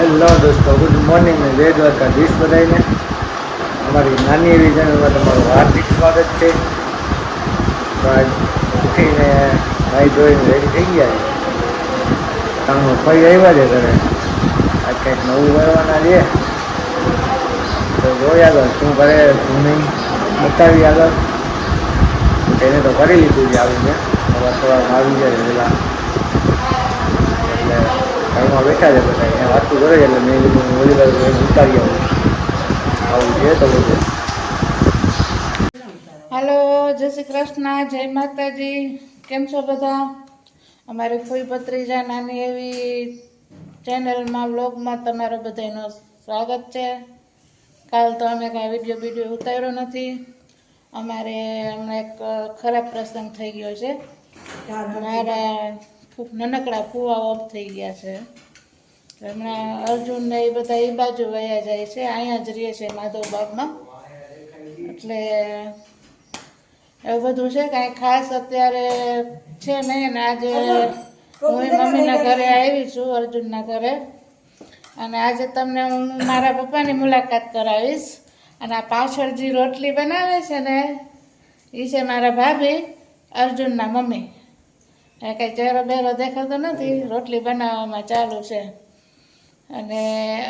Hello દોસ્તો, good morning ને જય દ્વારકાધીશ બધાને અમારી નાની એવી ચેનલમાં તમારું હાર્દિક સ્વાગત છે. ઉઠીને ભાઈ ધોઈને રેડી થઈ ગયા તમે ભાઈ આવ્યા છે ઘરે. આ કંઈક નવું કરવાના છે. તો જોઈ આગળ શું કરે, શું નહીં, બતાવી આગળ. એને તો કરી લીધું છે આવીને. હવે થોડા આવી જાય પહેલાં એટલે ઘરમાં બેઠા છે બધા. અહીંયા વાતું કરે છે એટલે મેં કીધું ઓલી બાજુ ઉતારી આવું. આવું છે તો બધું. હાલો જય શ્રી કૃષ્ણ જય માતાજી. કેમ છો બધા? અમારી ફૂલ પત્રીજા નાની એવી ચેનલમાં વ્લોગમાં તમારો બધાનો સ્વાગત છે. કાલ તો અમે કાંઈ વીડિયો વીડિયો ઉતાર્યો નથી. અમારે હમણાં એક ખરાબ પ્રસંગ થઈ ગયો છે. મારા ફૂ- નાનકડા ફુવા ઓફ થઈ ગયા છે. હમણાં અર્જુન ને એ બધા એ બાજુ વયા જાય છે, અહીંયા જ રહે છે માધવબાગમાં એટલે એવું બધું છે કાંઈ ખાસ અત્યારે છે નહીં ને આજે હું મમ્મીના ઘરે આવી છું, અર્જુનના ઘરે. અને આજે તમને હું મારા પપ્પાની મુલાકાત કરાવીશ. અને આ પાછળ જે રોટલી બનાવે છે ને એ છે મારા ભાભી, અર્જુનના મમ્મી. એ કંઈ ચહેરો બહેરો દેખાતો નથી. રોટલી બનાવવામાં ચાલુ છે. અને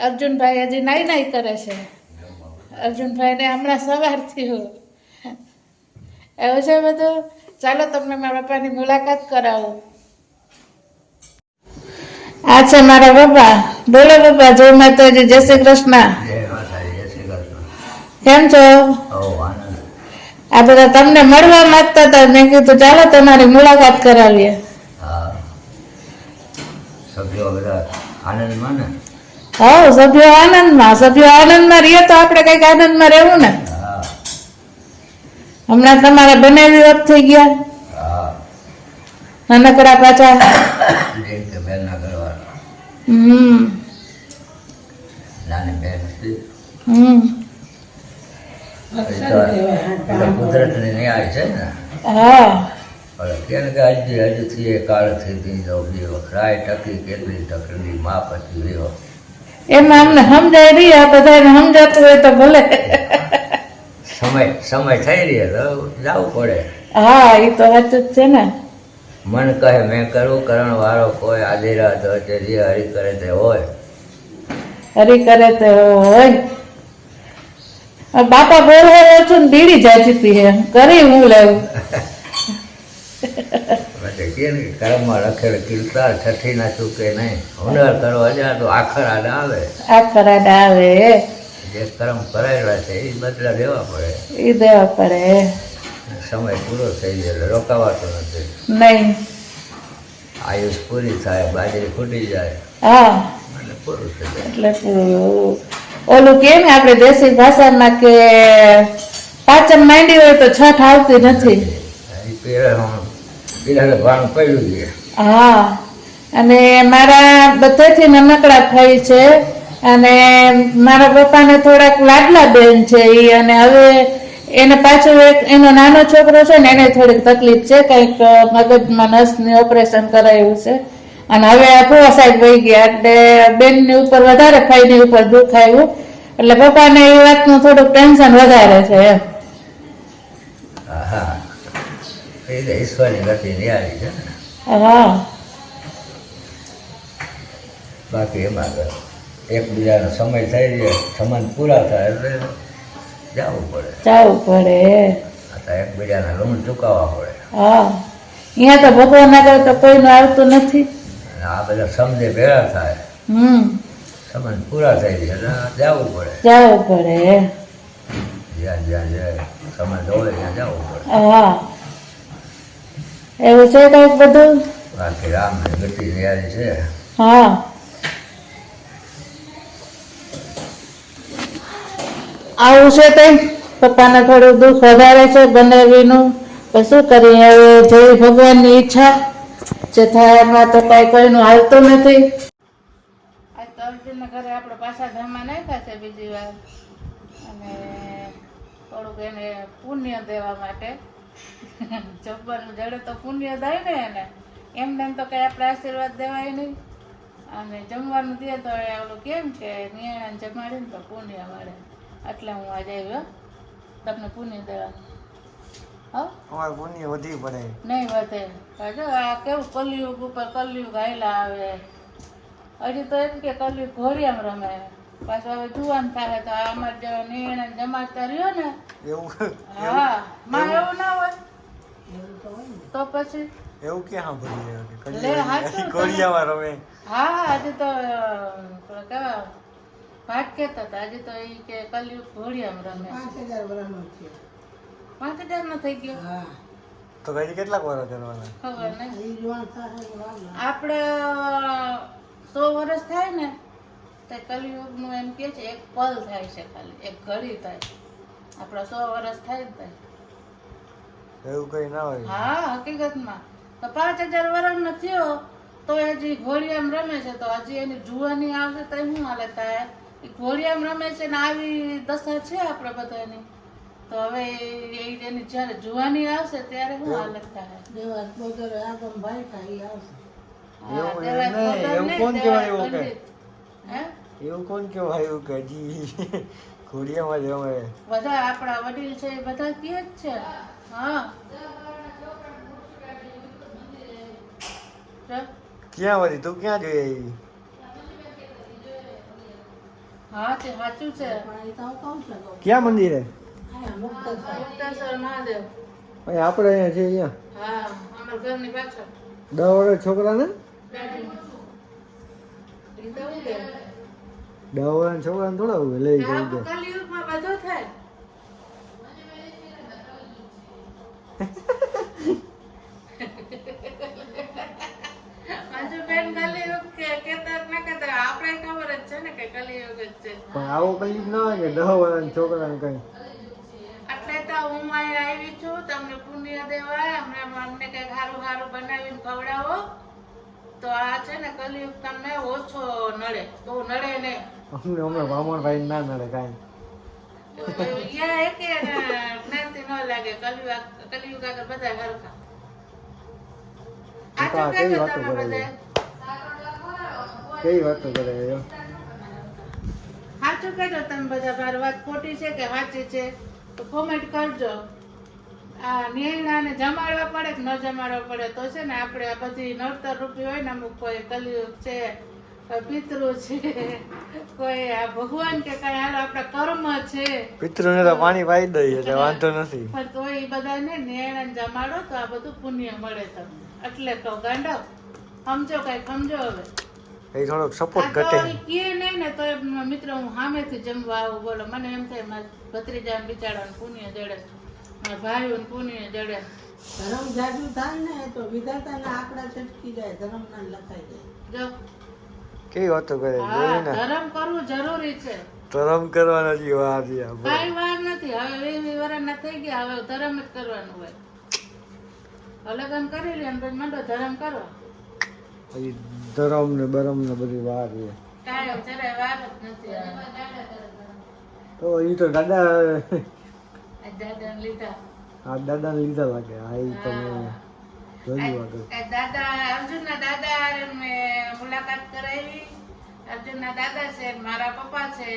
અર્જુનભાઈ હજી નાઈ નાઈ કરે છે. અર્જુનભાઈને હમણાં સવાર થયું એવું છે બધું? ચાલો તમને મારા પપ્પાની મુલાકાત કરાવું. આ છે મારા પપ્પા. બોલો પપ્પા જય માતાજી જય શ્રી કૃષ્ણ. કેમ છો? આ બધા તમને મળવા માંગતા હતા. મેં કીધું ચાલો તમારી મુલાકાત કરાવીએ. હા. સભ્યો બધા આનંદમાં ને? હવ સભ્યો આનંદમાં. સભ્યો આનંદમાં રહીએ તો આપણે કંઈક આનંદમાં રહેવું ને? હા. હમણાં તમારા બંને વિરોધ થઈ ગયા. હા. નાનકડા પાછા? હમ. નાની બેન હમ. કુદરતની ન્યાય છે ને? હા. કેમ કે હજી હજુ એ કાળ થઈ ગઈ તો ટકી કેટલી ટકડી માપ હતી રહ્યો એમાં અમને સમજાય રહી આ બધાને સમજાતું હોય તો ભલે. સમય સમય થઈ રહ્યો તો જવું પડે. હા એ તો સાચું જ છે ને. મન કહે મેં કરું કરણ વાળો કોઈ આધી હોય તે જે હરી કરે તે હોય. હરી કરે તો હોય. બાપા બોલવો છું ને બીડી જાજી પીએ કરી હું લેવું. કર્મમાં છઠ્ઠી ના ચૂકે નહીં? હુનર કરો હજાર તો આખર આડ આવે. આખર આડા આવે. જે કર્મ કરાયેલા છે એ બદલા દેવા પડે. એ દેવા પડે. સમય પૂરો થઈ જાય એટલે રોકાવાતો નથી. નહીં. આયુષ પૂરી થાય બાજરી ફૂટી જાય. હા. એટલે પૂરું થઈ જાય. એટલે પૂરું. ઓલું કેમ ને આપણે દેશી ભાષામાં કે પાચન માંડી હોય તો છઠ આવતી નથી? હા અને મારા બધેથી નાનકડા થઈ છે અને મારા પપ્પાને થોડાક લાડલા બેન છે એ અને હવે એને પાછું એક એનો નાનો છોકરો છે ને એને થોડીક તકલીફ છે કંઈક મગજમાં નસની ઓપરેશન કરાયું છે. અને હવે ફુવા સાહેબ વહી ગયા એટલે બેનની ઉપર વધારે ભાઈની ઉપર દુઃખ આવ્યું. એટલે પપ્પાને એ વાતનું થોડુંક ટેન્શન વધારે છે એમ. હા. બાકી એમાં એકબીજાનો સમય થઈ જાય સંબંધ પૂરા થાય એટલે જવું પડે. જવું પડે એકબીજાના ઋણ ચૂકવવા પડે. હા. અહીંયા તો ભગવાન આગળ તો કોઈનું આવતું નથી. આ બધા સમજે ભેળા થાય. સમજ પૂરા થઈ જાય જવું પડે. જવું પડે. જ્યાં જ્યાં જાય સમજ હોય ત્યાં જવું પડે. હા. એવું છે કંઈક બધું? બાકી રામની ગતિ તૈયારી છે. હા. આવું છે કઈ પપ્પાને થોડું દુઃખ વધારે છે બનાવીનું નું શું કરીએ? હવે જેવી ભગવાનની ઈચ્છા. જે તો કઈ કોઈનું હાલતું નથી. ઘરે આપણે પાછા નાખ્યા છે બીજી વાર. અને થોડુંક એને પુણ્ય દેવા માટે. જબ્બરનું જડે તો પુણ્ય થાય ને એને. એમને એમ તો કઈ આપણે આશીર્વાદ દેવાય નહીં. અને જમવાનું દે તો એ કેમ કે નિયાણાને જમાડે ને તો પુણ્ય મળે. એટલે હું આજે આવ્યો. તમને પુણ્ય દેવા. અમારે પુણ્ય વધી પડે. નહીં વધે. જો આ કેવું કલયુગ ઉપર કલયુગ હાયલા આવે. હજી તો એમ કે કલયુગ ઘોડિયામ રમે. પાછું હવે જુવાન થાય તો આમાં જે નિર્ણય જમાડતા રહ્યો ને. એવું હા માં એવું ના હોય. તો પછી? એવું ક્યાં હાચું તમે- રમે. હા આજે તો કેવા ભાટ કહેતા હતા. આજે તો એ કે કલયુગ ઘોડિયામ રમે. પાંચ હજાર નો થઈ ગયો. તો કઈ કેટલાક વર્ષ કરવાના? ખબર નહીં. આપણે સો વર્ષ થાય ને તો કલયુગનું એમ કે છે એક પલ થાય છે ખાલી એક ઘડી થાય આપણા સો વર્ષ થાય જ થાય એવું કઈ ના હોય? હા હકીકતમાં. તો પાંચ હજાર વર્ષનો થયો તો એ હજી ઘોડિયામ રમે છે તો હજી એની જુવાની આવશે તો શું હાલે થાય. એ ઘોડિયામ રમે છે ને આવી દશા છે આપણે બધાની? તો હવે એની જ્યારે જુવાની આવશે ત્યારે શું હાલત થાય? હા, એવું દેવાય નહીં, ખોદર એવું કોણ કહેવાય એવું કે? હે? એવું કોણ કેવાયું કે હજી ઘોડિયામાં જ બધા આપણા વડીલ છે એ બધા કહે જ છે. હા. ક્યાં વધી તું ક્યાં જોઈ આવી હા તે સાચું છે? ક્યાં મંદિરે? મહાદેવ. આપણે અહીંયા છે અહીંયા? હા અમારા ઘરની પાછળ. દસ વર્ષ છોકરાને? દસ વર્ષ છોકરાને થોડા લઈ આ ગઈ કલિયુગમાં બધું થાય. હજુ બેન કલિયુગ કે કહેતા જ ના કહેતા આપણે ખબર જ છે ને કે કલિયુગ જ છે. પણ આવો કઈ ના હોય કે દસ વર્ષ છોકરાને કઈ. એટલે હું અહીંયા આવી છું તમને પુણ્ય દેવા હમણાં અમને કંઈક સારું સારું બનાવીને ખવડાવો. તો આ છે ને કલયુગ તમને ઓછો નડે તો નડે ને. અમને હમણાં વામણભાઈ ના નડે કાંઈ. યા જ્ઞાતિ ન લાગે કલિયુગ કલિયુગ આગળ બધા હરખા. આ કેવી વાતો કરે કેવી વાતો કરે સાચું કહેજો તમે બધા મારી વાત ખોટી છે કે સાચી છે? તો કોમેન્ટ કરજો. આ નિર્ણયને જમાડવા પડે કે ન જમાડવા પડે તો છે ને આપણે આ બધી નડતર રૂપી હોય ને અમુક કોઈ કલિયુગ છે પિતૃ છે કોઈ આ ભગવાન કે કઈ હાલ આપણા કર્મ છે. પિતૃને તો પાણી પાઈ દઈએ એટલે વાંધો નથી. પણ તો એ બધાને નિર્ણય જમાડો તો આ બધું પુણ્ય મળે તમને એટલે કહું ગાંડો સમજો કઈ સમજો હવે. એ થોડોક સપોર્ટ ઘટે. કે નહીં ને તો એમ મિત્રો હું સામેથી જમવા આવું બોલો. મને એમ થાય મારા ભત્રીજા બિચારાને પુણ્ય જડે મારા ભાઈઓને પુણ્ય જડે ધર્મ જાજુ થાય ને તો વિધાતાના આંકડા છટકી જાય ધર્મ ના લખાઈ જાય. જો. કેવી વાતો કરે? ધર્મ કરવું જરૂરી છે. ધરમ કરવાનો જ વાર છે કઈ વાર નથી. હવે વીસ વર્ષના થઈ ગયા. હવે ધર્મ જ કરવાનું હોય. અલગન કરી લે ને પછી મંડો ધર્મ કરવા પછી ધરમ ને બરમ ને બધી વાર છે. તો એ તો દાદા આ દાદા ને લીધા લાગે હા. એ તમે જોયું આગળ. દાદા અર્જુન ના દાદા મેં મુલાકાત કરાવી. અર્જુન ના દાદા છે મારા પપ્પા છે.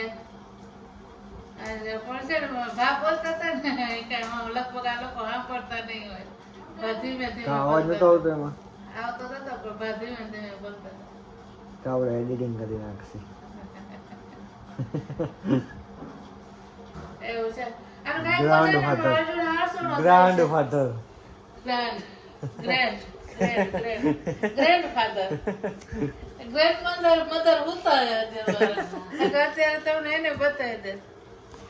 ભા બોલતા હતા ને હું લગભગ આ લોકો સાંભળતા નહીં હોય. ધીમે ધીમે અવાજ નતો આવતો એમાં. આવતો હતો પણ ભા ધીમે ધીમે બોલતા હતા. તો એડિટિંગ કરી નાખશે. એવું છે? ને. Arjun grand father grand grand grand grand grand father grand mother mother ઉતારે અત્યારે તમને એને બતાવી દે.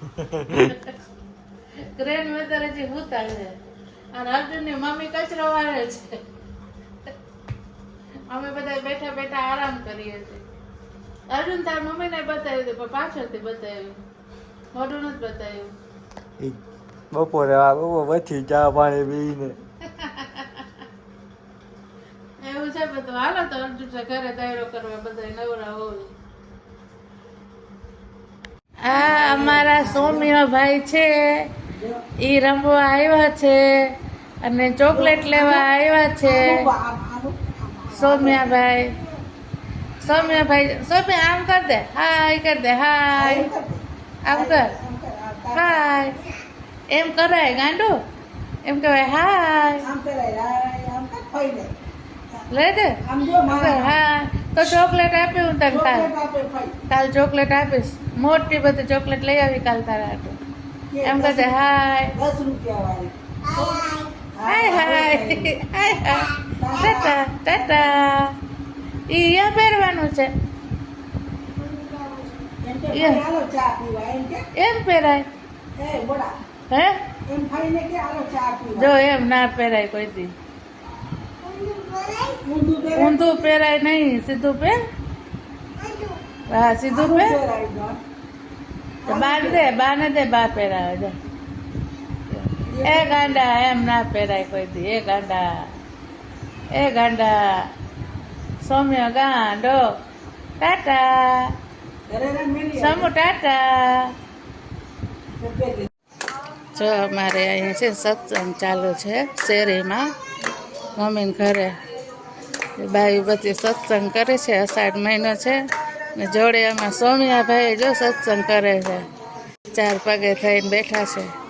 ગ્રેન્ડ મધર હજી ઉતારે છે. અને અર્જુનની મમ્મી કચરો વાળે છે. અમે બધા બેઠા બેઠા આરામ કરીએ છીએ. અર્જુન તાર મમ્મીને બતાવ્યું હતું પણ પાછળથી બતાવ્યું. મોઢું નથી બતાવ્યું. બપોરે બપોર પછી ચા પાણી પીને. એવું છે બધું હાલો તો અર્જુન ઘરે દાયરો કરવા બધા નવરા હોય. આ અમારા સૌમ્ય ભાઈ છે. એ રમવા આવ્યા છે અને ચોકલેટ લેવા આવ્યા છે. સૌમ્યાભાઈ. સૌમ્યાભાઈ સૌમ્ય આમ કર દે. હાય કર દે. હાય. આમ કર. હાય એમ કરાય ગાંડો. એમ કહેવાય હાય. લે દે. હા તો ચોકલેટ આપી હું તને કાલ. કાલ ચોકલેટ આપીશ. મોટી બધી ચોકલેટ લઈ આવી કાલ તારા હાટુ. એમ કહે હાય. દસ રૂપિયા હાય હાય. હાય હાય. ટાટા ટાટા ઈ અહીંયા પહેરવાનું છે. એમ પહેરાય. હે જો એમ ના પહેરાય કોઈ દી. ઊંધું પહેરાય? નહીં. સીધું પહેર. હા સીધું પહેર. બાર દે બાને દે બા પહેરાવે. દે એ ગાંડા એમ ના પહેરાય કોઈ દી. એ ગાંડા. એ ગાંડા. સૌમ્ય ગાંડો. ટાટા. સમુ ટાટા. જો અમારે અહીંયા છે, સત્સંગ ચાલુ છે, શેરીમાં. મમ્મીને ઘરે. બાઈ બધી સત્સંગ કરે છે, અષાઢ મહિનો છે. ને જોડે એમાં સોમિયાભાઈ જો સત્સંગ કરે છે. ચાર પગે થઈને બેઠા છે.